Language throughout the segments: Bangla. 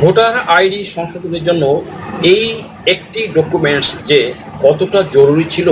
ভোটার আইডি সংশোধনের জন্য এই একটি ডকুমেন্টস যে কতটা জরুরি ছিল,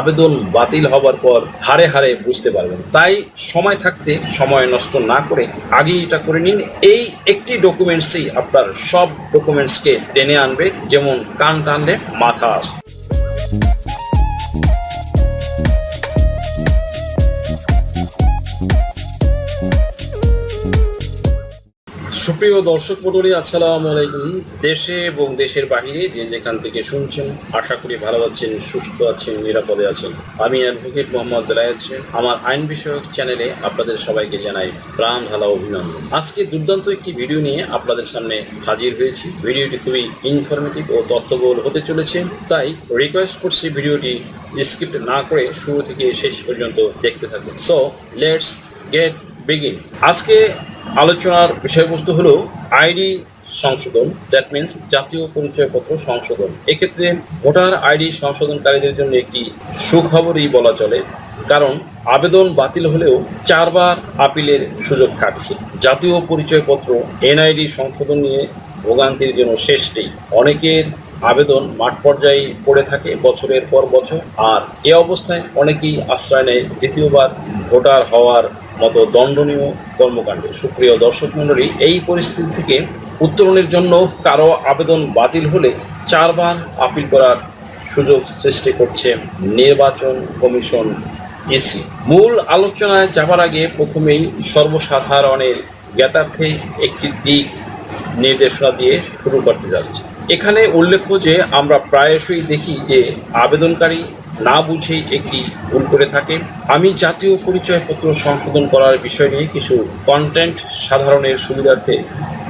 আবেদন বাতিল হবার পর হারে হারে বুঝতে পারবেন। তাই সময় থাকতে সময় নষ্ট না করে আগে এটা করে নিন। এই একটি ডকুমেন্টসই আপনার সব ডকুমেন্টসকে টেনে আনবে, যেমন কান টানলে মাথা আসে সুপ্রিয় দর্শক মন্ডলী আসসালামু আলাইকুম। দেশে এবং দেশের বাহিরে যে যেখান থেকে শুনছেন, আশা করি ভালো আছেন, সুস্থ আছেন, নিরাপদে আছেন। আমি অ্যাডভোকেট মোহাম্মদ বেলায়েত। আমার আইন বিষয়ক চ্যানেলে আপনাদের সবাইকে জানাই প্রাণ ঢালা অভিনন্দন। আজকে দুর্দান্ত একটি ভিডিও নিয়ে আপনাদের সামনে হাজির হয়েছি। ভিডিওটি খুবই ইনফরমেটিভ ও তথ্যবহুল হতে চলেছে। তাই রিকোয়েস্ট করছি ভিডিওটি স্ক্রিপ্ট না করে শুরু থেকে শেষ পর্যন্ত দেখতে থাকুন। সো লেটস গেট বিগিন আজকে আলোচনার বিষয়বস্তু হলো আইডি সংশোধন। দ্যাট মিন্স জাতীয় পরিচয়পত্র সংশোধন। এক্ষেত্রে ভোটার আইডি সংশোধনকারীদের জন্য একটি সুখবরই বলা চলে, কারণ আবেদন বাতিল হলেও চারবার আপিলের সুযোগ থাকছে। জাতীয় পরিচয়পত্র, এনআইডি সংশোধন নিয়ে ভোগান্তির জন্য শেষ নেই। অনেকের আবেদন মাঠ পর্যায়ে পড়ে থাকে বছরের পর বছর, আর এ অবস্থায় অনেকেই আশ্রয় নেয় দ্বিতীয়বার ভোটার হওয়ার মতো দণ্ডনীয় কর্মকাণ্ড। সুপ্রিয় দর্শক মণ্ডলী, এই পরিস্থিতি থেকে উত্তরণের জন্য কারও আবেদন বাতিল হলে চারবার আপিল করার সুযোগ সৃষ্টি করছে নির্বাচন কমিশন ইসি। মূল আলোচনায় যাবার আগে প্রথমেই সর্বসাধারণের জ্ঞাতার্থে একটি দিক নির্দেশনা দিয়ে শুরু করতে যাচ্ছে। এখানে উল্লেখ্য যে, আমরা প্রায়শই দেখি যে আবেদনকারী না বুঝেই একটি ভুল করে থাকে আমি জাতীয় পরিচয়পত্র সংশোধন করার বিষয় নিয়ে কিছু কন্টেন্ট সাধারণের সুবিধার্থে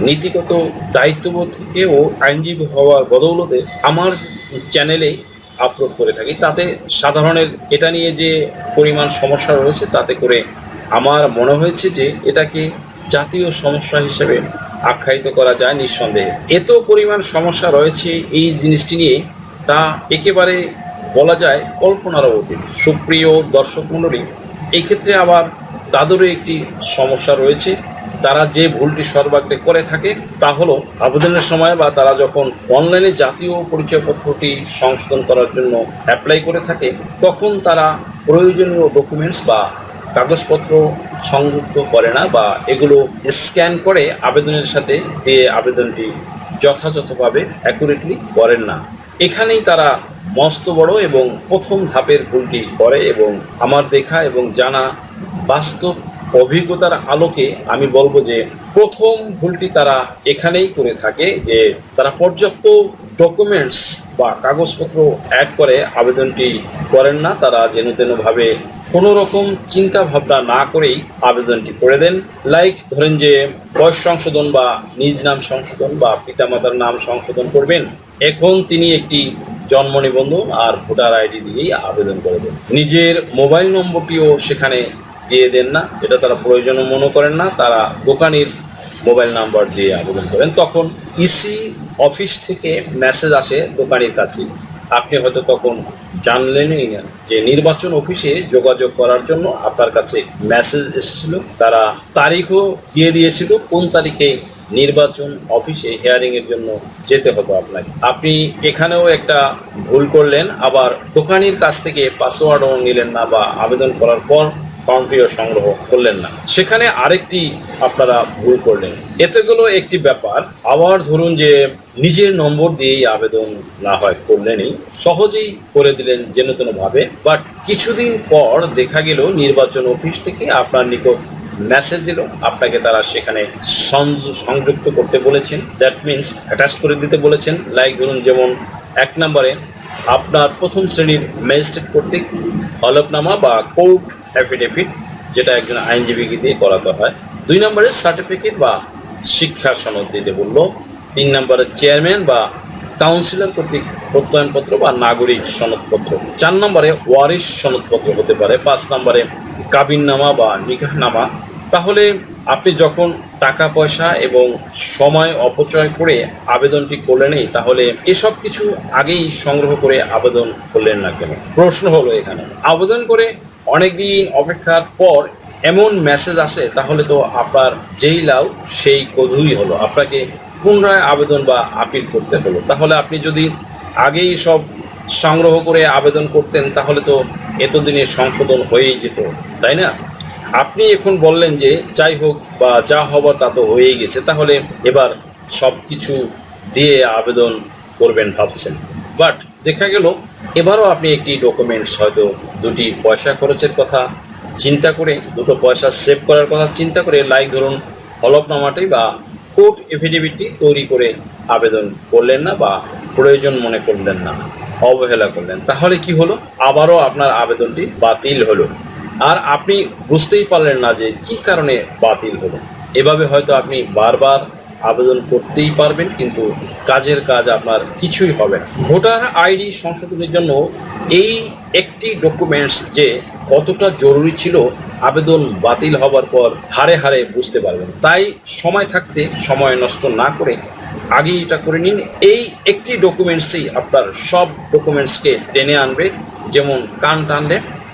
নীতিগত দায়িত্ববোধ থেকে ও আইনজীবী হওয়ার বদৌলতে আমার চ্যানেলে আপলোড করে থাকি। তাতে সাধারণের এটা নিয়ে যে পরিমাণ সমস্যা রয়েছে, তাতে করে আমার মনে হয়েছে যে এটাকে জাতীয় সমস্যা হিসেবে আখ্যায়িত করা যায় নিঃসন্দেহে। এত পরিমাণ সমস্যা রয়েছে এই জিনিসটি নিয়ে তা একেবারে বলা যায় কল্পনার অতীত। সুপ্রিয় দর্শক মণ্ডলী এই ক্ষেত্রে আবার তাদেরও একটি সমস্যা রয়েছে। তারা যে ভুলটি সর্বাগ্রে করে থাকে, তা হলো আবেদনের সময় বা তারা যখন অনলাইনে জাতীয় পরিচয়পত্রটি সংশোধন করার জন্য অ্যাপ্লাই করে থাকে, তখন তারা প্রয়োজনীয় ডকুমেন্টস বা কাগজপত্র সংযুক্ত করে না বা এগুলো স্ক্যান করে আবেদনের সাথে দিয়ে আবেদনটি যথাযথভাবে অ্যাকুরেটলি করেন না। এখানেই তারা মস্ত বড় এবং প্রথম ধাপের ভুলটি করে এবং আমার দেখা এবং জানা বাস্তব অভিজ্ঞতার আলোকে আমি বলব যে প্রথম ভুলটি তারা এখানেই করে থাকে যে তারা পর্যাপ্ত ডকুমেন্টস বা কাগজপত্র অ্যাড করে, আবেদনটি করেন না। তারা যেন তেনভাবে কোনো রকম না করেই আবেদনটি করে দেন। লাইক ধরেন যে বয়স সংশোধন বা নিজ নাম সংশোধন বা পিতামাতার নাম সংশোধন করবেন। এখন তিনি একটি জন্ম নিবন্ধন আর ভোটার আইডি দিয়েই আবেদন করে দেন। নিজের মোবাইল নম্বরটিও সেখানে দিয়ে দেন না। এটা তারা প্রয়োজন মনে করেন না, তারা দোকানের মোবাইল নাম্বার দিয়ে আবেদন করেন। তখন ইসি অফিস থেকে মেসেজ আসে দোকানের কাছে, আপনি হয়তো তখন জানলেনই না যে নির্বাচন অফিসে যোগাযোগ করার জন্য আপনার কাছে মেসেজ এসেছিল। তারা তারিখও দিয়ে দিয়েছিল, কোন তারিখে নির্বাচন অফিসে হিয়ারিং এর জন্য যেতে হতো আপনাকে। আপনি এখানেও একটা ভুল করলেন, আবার দোকানির কাছ থেকে পাসওয়ার্ডও নিলেন না বা আবেদন করার পর ফর্মটিও সংগ্রহ করলেন না। সেখানে আরেকটি আপনারা ভুল করলেন। এতে এতেগুলো একটি ব্যাপার, আবার ধরুন যে নিজের নম্বর দিয়েই আবেদন না হয় করলেনই, সহজেই করে দিলেন যেন ভাবে বাট কিছুদিন পর দেখা গেল নির্বাচন অফিস থেকে আপনার নিকট মেসেজ দিল। আপনাকে তারা সেখানে সংযুক্ত করতে বলেছেন। দ্যাট মিন্স অ্যাটাচ করে দিতে বলেছেন। লাইক ধরুন যেমন এক নম্বরে, আপনার প্রথম শ্রেণির ম্যাজিস্ট্রেট কর্তৃক হলফনামা বা কোর্ট অ্যাফিডেভিট যেটা একজন আইনজীবীকে দিয়ে করাতে হয়। দুই নম্বরে সার্টিফিকেট বা শিক্ষা সনদ দিতে বলল। তিন নম্বরে চেয়ারম্যান বা কাউন্সিলর কর্তৃক প্রত্যয়নপত্র বা নাগরিক সনদপত্র। চার নম্বরে ওয়ারিশ সনদপত্র হতে পারে। পাঁচ নম্বরে কাবিননামা বা নিকাহনামা, তাহলে আপনি যখন টাকা পয়সা এবং সময় অপচয় করে আবেদনটি করলেনই, তাহলে এসব কিছু আগেই সংগ্রহ করে আবেদন করলেন না কেন? প্রশ্ন হলো এখানে। আবেদন করে অনেক দিন অপেক্ষার পর এমন মেসেজ আসে, তাহলে তো আপনার যেই লাউ, সেই কধুই হলো। আপনাকে পুনরায় আবেদন বা আপিল করতে হলো। তাহলে আপনি যদি আগেই সব সংগ্রহ করে আবেদন করতেন, তাহলে তো এতদিনে সংশোধন হয়েই যেত। তাই না? আপনি এখন বললেন যে যাই হোক বা যা হবার তা তো হয়েই গেছে, তাহলে এবার সব কিছু দিয়ে আবেদন করবেন ভাবছেন। বাট দেখা গেল, এবারও আপনি একটি ডকুমেন্টস হয়তো দুটি পয়সা খরচের কথা চিন্তা করে, দুটো পয়সা সেভ করার কথা চিন্তা করে লাইক ধরুন হলফনামাটি বা কোর্ট এফিডেভিটটি তৈরি করে আবেদন করলেন না বা প্রয়োজন মনে করলেন না, অবহেলা করলেন। তাহলে কি হলো? আবারও আপনার আবেদনটি বাতিল হলো। আর আপনি বুঝতেই পারলেন না যে কি কারণে বাতিল হলো। এভাবে হয়তো আপনি বারবার আবেদন করতেই পারবেন, কিন্তু কাজের কাজ আপনার কিছুই হবে না। ভোটার আইডি সংশোধনের জন্য এই একটি ডকুমেন্টস যে কতটা জরুরি ছিল, আবেদন বাতিল হবার পর হারে হারে বুঝতে পারবেন। তাই সময় থাকতে সময় নষ্ট না করে আগেই এটা করে নিন। এই একটি ডকুমেন্টসই আপনার সব ডকুমেন্টসকে টেনে আনবে, যেমন কান টানলে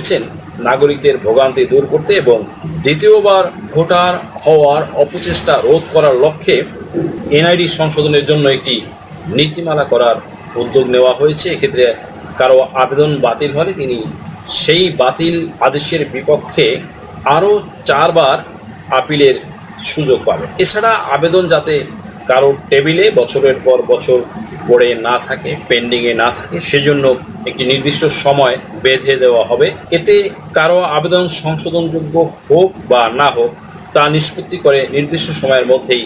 জানিয়েছেন নাগরিকদের ভোগান্তি দূর করতে এবং দ্বিতীয়বার ভোটার হওয়ার অপচেষ্টা রোধ করার লক্ষ্যে এনআইডি সংশোধনের জন্য একটি নীতিমালা করার উদ্যোগ নেওয়া হয়েছে। এক্ষেত্রে কারও আবেদন বাতিল হলে তিনি সেই বাতিল আদেশের বিপক্ষে আরও চারবার আপিলের সুযোগ পাবে এছাড়া আবেদন যাতে কারোর টেবিলে বছরের পর বছর পড়ে না থাকে পেন্ডিংয়ে না থাকে, সেজন্য একটি নির্দিষ্ট সময় বেঁধে দেওয়া হবে। এতে কারও আবেদন সংশোধনযোগ্য হোক বা না হোক, তা নিষ্পত্তি করে নির্দিষ্ট সময়ের মধ্যেই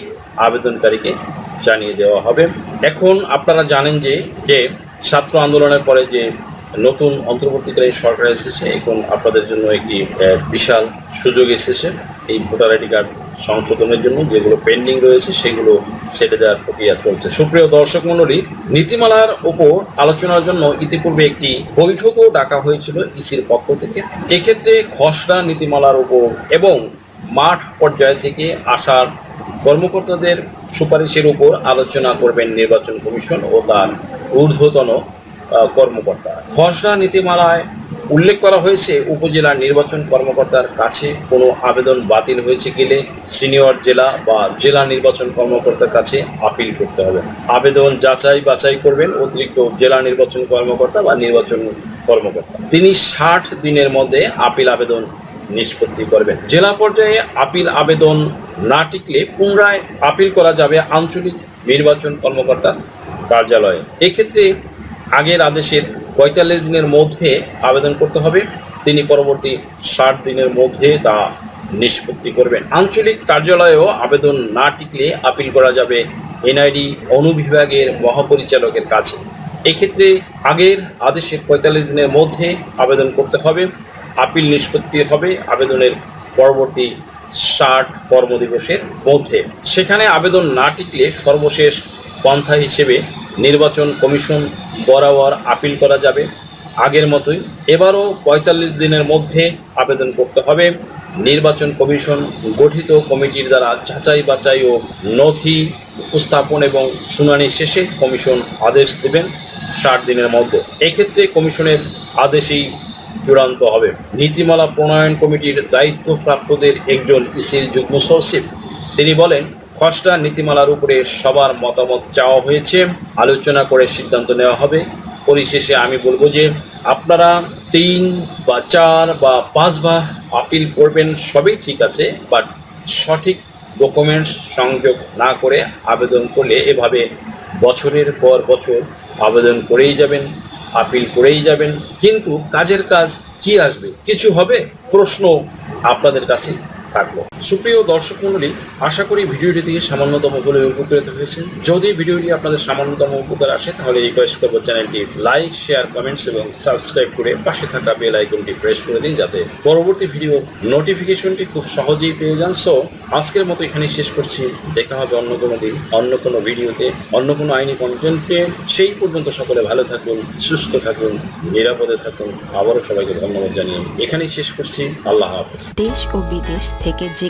আবেদনকারীকে জানিয়ে দেওয়া হবে। এখন আপনারা জানেন যে যে ছাত্র আন্দোলনের পরে যে নতুন অন্তর্বর্তীকালীন সরকার এসেছে, এখন আপনাদের জন্য একটি বিশাল সুযোগ এসেছে। এই ভোটার আইডি কার্ড সংশোধনের জন্য যেগুলো পেন্ডিং রয়েছে, সেগুলো সেটে দেওয়ার প্রক্রিয়া চলছে। সুপ্রিয় দর্শক মণ্ডলী, নীতিমালার ওপর আলোচনার জন্য ইতিপূর্বে একটি বৈঠকও ডাকা হয়েছিল ইসির পক্ষ থেকে। এক্ষেত্রে খসড়া নীতিমালার ওপর এবং মাঠ পর্যায় থেকে আসার কর্মকর্তাদের সুপারিশের উপর আলোচনা করবেন নির্বাচন কমিশন ও তার ঊর্ধ্বতন কর্মকর্তা। খসড়া নীতিমালায় উল্লেখ করা হয়েছে উপজেলা নির্বাচন কর্মকর্তার কাছে কোনো আবেদন বাতিল হয়েছে গেলে সিনিয়র জেলা বা জেলা নির্বাচন কর্মকর্তার কাছে আপিল করতে হবে। আবেদন যাচাই বাছাই করবেন অতিরিক্ত জেলা নির্বাচন কর্মকর্তা বা নির্বাচন কর্মকর্তা। তিনি ষাট দিনের মধ্যে আপিল আবেদন নিষ্পত্তি করবেন। জেলা পর্যায়ে আপিল আবেদন না টিকলে পুনরায় আপিল করা যাবে আঞ্চলিক নির্বাচন কর্মকর্তার কার্যালয়ে। এক্ষেত্রে আগের আদেশের পঁয়তাল্লিশ দিনের মধ্যে আবেদন করতে হবে। তিনি পরবর্তী ষাট দিনের মধ্যে তা নিষ্পত্তি করবেন। আঞ্চলিক কার্যালয়েও আবেদন না টিকলে আপিল করা যাবে এনআইডি অনুবিভাগের মহাপরিচালকের কাছে। এক্ষেত্রে আগের আদেশের পঁয়তাল্লিশ দিনের মধ্যে আবেদন করতে হবে। আপিল নিষ্পত্তি হবে আবেদনের পরবর্তী ষাট কর্মদিবসের মধ্যে। সেখানে আবেদন না টিকলে সর্বশেষ পন্থা হিসেবে নির্বাচন কমিশন বরাবর আপিল করা যাবে। আগের মতোই এবারও পঁয়তাল্লিশ দিনের মধ্যে আবেদন করতে হবে। নির্বাচন কমিশন গঠিত কমিটির দ্বারা যাচাই বাছাই ও নথি উপস্থাপন এবং শুনানি শেষে কমিশন আদেশ দেবেন ষাট দিনের মধ্যে। এক্ষেত্রে কমিশনের আদেশেই চূড়ান্ত হবে। নীতিমালা প্রণয়ন কমিটির দায়িত্বপ্রাপ্তদের একজন ইসির যুগ্ম সচিব, তিনি বলেন খসড়া নীতিমালার উপরে সবার মতামত চাওয়া হয়েছে। আলোচনা করে সিদ্ধান্ত নেওয়া হবে। পরিশেষে আমি বলব যে, আপনারা তিন বা চার বা পাঁচবার আপিল করবেন, সবই ঠিক আছে, বাট সঠিক ডকুমেন্টস সংযোগ না করে আবেদন করলে এভাবে বছরের পর বছর আবেদন করেই যাবেন, আপিল করেই যাবেন। কিন্তু কাজের কাজ কি আসবে, কিছু হবে? প্রশ্ন আপনাদের কাছে থাকল। সুপ্রিয় দর্শক মণ্ডলী, আশা করি ভিডিওটি থেকে সামান্যতম বলে উপকৃত হয়েছেন। যদি ভিডিওটি আপনাদের সামান্যতম উপকার আসে, তাহলে রিকোয়েস্ট করব চ্যানেলটি লাইক শেয়ার কমেন্টস এবং সাবস্ক্রাইব করে পাশে থাকা বেল আইকনটি প্রেস করে দিন যাতে পরবর্তী ভিডিও নোটিফিকেশনটি খুব সহজেই পেয়ে যান। সো আজকের মতো এখানেই শেষ করছি। দেখা হবে অন্য কোনো দিন, অন্য কোনো ভিডিওতে অন্য কোনো আইনি কন্টেন্টে সেই পর্যন্ত সকলে ভালো থাকুন, সুস্থ থাকুন, নিরাপদে থাকুন। আবারও সবাইকে ধন্যবাদ জানিয়ে এখানেই শেষ করছি। আল্লাহ হাফেজ। দেশ ও বিদেশ থেকে যে